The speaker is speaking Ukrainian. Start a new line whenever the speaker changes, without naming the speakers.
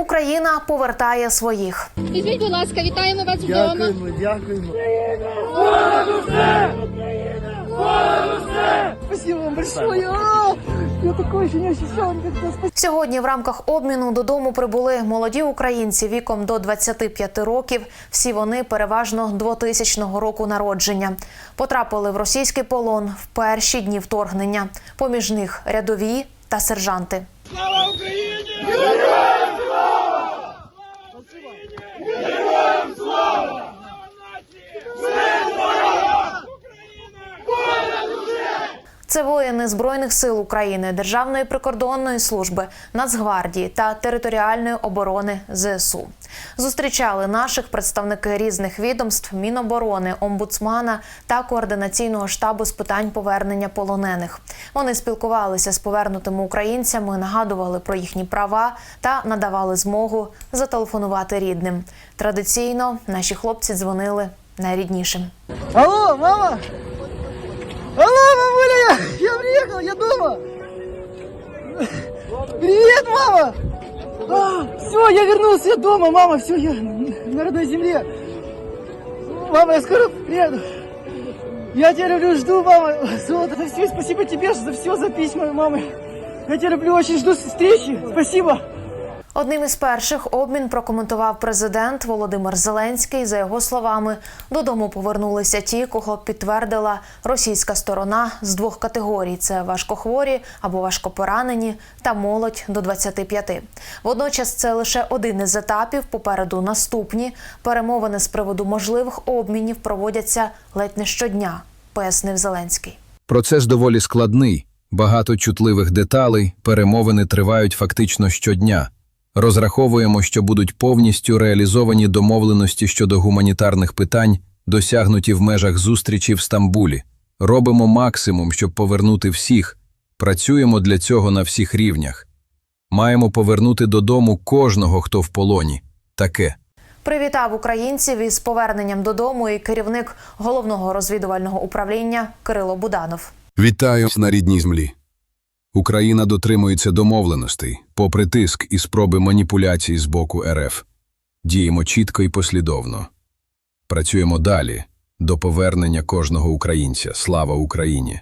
Україна повертає своїх.
Візьміть, будь ласка, вітаємо вас вдома.
Дякуємо, дякуємо. Спасибо вам большое. Я такое еще не ощущал
Сьогодні в рамках обміну додому прибули молоді українці віком до 25 років. Всі вони переважно 2000 року народження. Потрапили в російський полон в перші дні вторгнення. Поміж них рядові та сержанти. Це воїни Збройних сил України, Державної прикордонної служби, Нацгвардії та територіальної оборони ЗСУ. Зустрічали наших представники різних відомств, Міноборони, омбудсмана та координаційного штабу з питань повернення полонених. Вони спілкувалися з повернутими українцями, нагадували про їхні права та надавали змогу зателефонувати рідним. Традиційно наші хлопці дзвонили найріднішим.
Алло, мама! Приехал, я дома. Привет, мама! все, я вернулся, я дома, мама, все, я на родной земле. Мама, я скоро приеду. Я тебя люблю, жду, мама. Золото, за все, спасибо тебе за все, за письма, мама. Я тебя люблю, очень жду встречи. Спасибо.
Одним із перших обмін прокоментував президент Володимир Зеленський. За його словами, додому повернулися ті, кого підтвердила російська сторона з двох категорій: це важкохворі або важкопоранені та молодь до 25. Водночас це лише один із етапів. Попереду наступні перемовини з приводу можливих обмінів проводяться ледь не щодня, пояснив Зеленський.
Процес доволі складний, багато чутливих деталей, перемовини тривають фактично щодня. Розраховуємо, що будуть повністю реалізовані домовленості щодо гуманітарних питань, досягнуті в межах зустрічі в Стамбулі. Робимо максимум, щоб повернути всіх. Працюємо для цього на всіх рівнях. Маємо повернути додому кожного, хто в полоні. Таке.
Привітав українців із поверненням додому і керівник головного розвідувального управління Кирило Буданов.
Вітаю на рідній землі. Україна дотримується домовленостей, попри тиск і спроби маніпуляцій з боку РФ. Діємо чітко і послідовно. Працюємо далі до повернення кожного українця. Слава Україні!